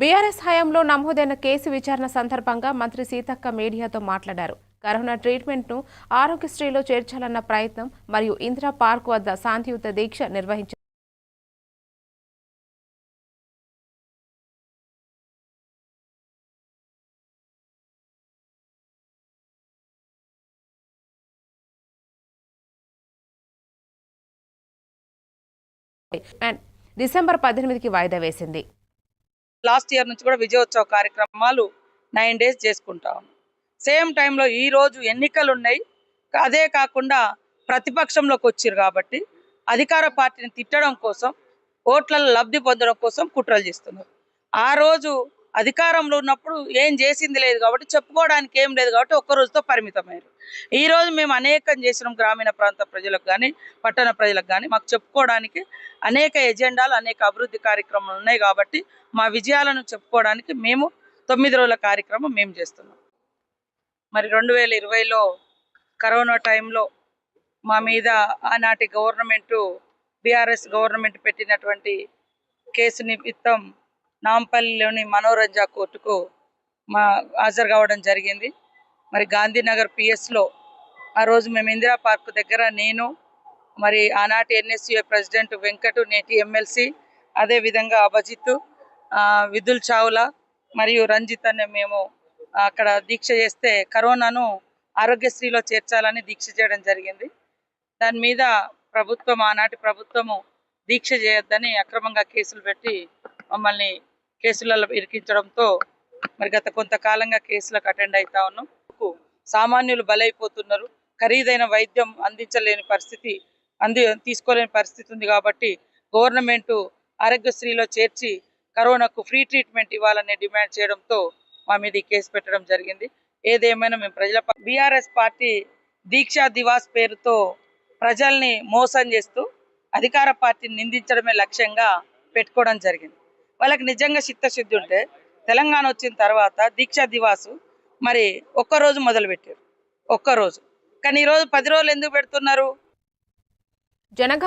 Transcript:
BRS హయాంలో నమోదైన case విచారణ సందర్భంగా మంత్రి సీతక్క మీడియాతో మాట్లాడారు. కరోనా ట్రీట్మెంట్ను ఆరోగ్యశ్రీలో చేర్చాలన్న ప్రయత్నం మరియు ఇందిరా పార్క్ వద్ద శాంతియుత దీక్ష నిర్వహించారు. అండ్ డిసెంబర్ పద్దెనిమిదికి వాయిదా వేసింది. లాస్ట్ ఇయర్ నుంచి కూడా విజయోత్సవ కార్యక్రమాలు నైన్ డేస్ చేసుకుంటాం సేమ్ టైంలో ఈ రోజు ఎన్నికలు ఉన్నాయి. అదే కాకుండా ప్రతిపక్షంలోకి వచ్చారు కాబట్టి అధికార పార్టీని తిట్టడం కోసం ఓట్లలో లబ్ధి పొందడం కోసం కుట్రలు చేస్తున్నారు. ఆ రోజు అధికారంలో ఉన్నప్పుడు ఏం చేసింది లేదు కాబట్టి చెప్పుకోవడానికి ఏం లేదు కాబట్టి ఒక్క రోజుతో పరిమితమయ్యారు. ఈ రోజు మేము అనేకం చేసినాం గ్రామీణ ప్రాంత ప్రజలకు కానీ పట్టణ ప్రజలకు కానీ మాకు చెప్పుకోవడానికి అనేక ఎజెండాలు అనేక అభివృద్ధి కార్యక్రమాలు ఉన్నాయి కాబట్టి మా విజయాలను చెప్పుకోవడానికి మేము తొమ్మిది రోజుల కార్యక్రమం మేము చేస్తున్నాం. మరి రెండు వేల ఇరవైలో కరోనా టైంలో మా మీద ఆనాటి గవర్నమెంటు బీఆర్ఎస్ గవర్నమెంట్ పెట్టినటువంటి కేసు నిమిత్తం నాంపల్లిలోని మనోరంజ కోర్టుకు మా హాజరు కావడం జరిగింది. మరి గాంధీనగర్ పిఎస్లో ఆ రోజు మేము ఇందిరా పార్క్ దగ్గర నేను మరి ఆనాటి ఎన్ఎస్యుఏ ప్రెసిడెంట్ వెంకటు నేటి ఎమ్మెల్సీ అదేవిధంగా అభజిత్ విదుల్ చావ్లా మరియు రంజిత్ అనే మేము అక్కడ దీక్ష చేస్తే కరోనాను ఆరోగ్యశ్రీలో చేర్చాలని దీక్ష చేయడం జరిగింది. దాని మీద ప్రభుత్వం ఆనాటి ప్రభుత్వము దీక్ష చేయొద్దని అక్రమంగా కేసులు పెట్టి మమ్మల్ని కేసులలో ఇరికించడంతో మరి గత కొంతకాలంగా కేసులకు అటెండ్ అవుతా ఉన్నాం. సామాన్యులు బలైపోతున్నారు. ఖరీదైన వైద్యం అందించలేని పరిస్థితి అంది తీసుకోలేని పరిస్థితి ఉంది కాబట్టి గవర్నమెంట్ ఆరోగ్యశ్రీలో చేర్చి కరోనాకు ఫ్రీ ట్రీట్మెంట్ ఇవ్వాలనే డిమాండ్ చేయడంతో మా మీద ఈ కేసు పెట్టడం జరిగింది. ఏదేమైనా మేము ప్రజల బీఆర్ఎస్ పార్టీ దీక్షా దివాస్ పేరుతో ప్రజల్ని మోసం చేస్తూ అధికార పార్టీని నిందించడమే లక్ష్యంగా పెట్టుకోవడం జరిగింది. వాళ్ళకి నిజంగా చిత్తశుద్ధి ఉంటే తెలంగాణ వచ్చిన తర్వాత దీక్షా దివాసు మరి ఒక్కరోజు మొదలుపెట్టారు. ఒక్కరోజు. కానీ ఈరోజు పది రోజులు ఎందుకు పెడుతున్నారు? జనగామ